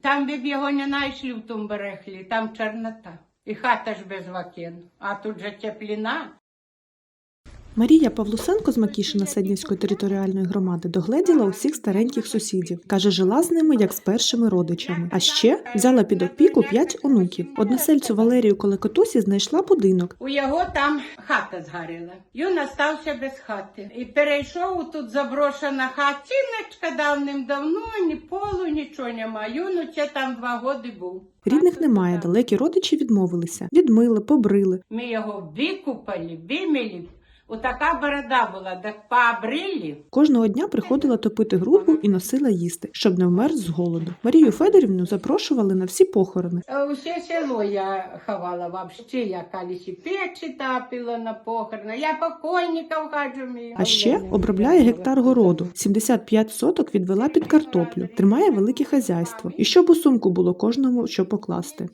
Там би б його не знайшли в тому берехлі, там чорнота. І хата ж без вакен, а тут же тепліна. Марія Павлусенко з Макішина Седнівської територіальної громади догледіла усіх стареньких сусідів. Каже, жила з ними як з першими родичами. А ще взяла під опіку п'ять онуків. Односельцю Валерію Колекотусі знайшла будинок. У його там хата згоріла. Він остався без хати. І перейшов тут заброшена хатиночка давним-давно, ні полу, нічого немає. ну це там два роки був. Рідних немає, далекі родичі відмовилися, відмили, побрили. Ми його викупали, вимили. Отака борода була, так пообрили. Кожного дня приходила топити грудку і носила їсти, щоб не вмерз з голоду. Марію Федорівну запрошували на всі похорони. Е, Усе село я ховала вообще. Я колись і печі тапила на похорони. Я покойників хаджу. мій. А ще обробляє гектар городу. 75 соток відвела під картоплю, тримає велике хазяйство. І щоб у сумку було кожному що покласти.